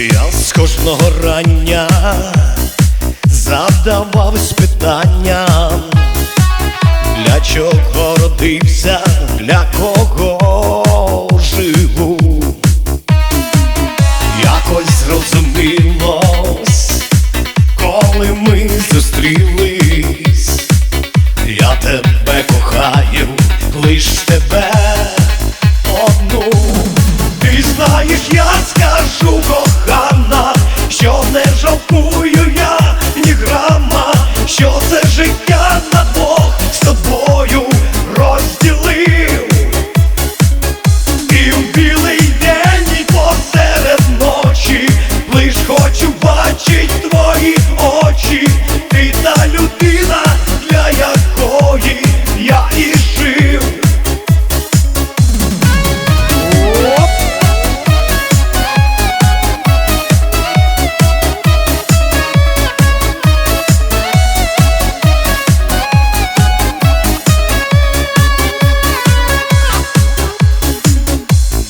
Я з кожного рання задававсь питанням, для чого родився, для кого живу, якось зрозумілось, коли ми зустрілись, я тебе.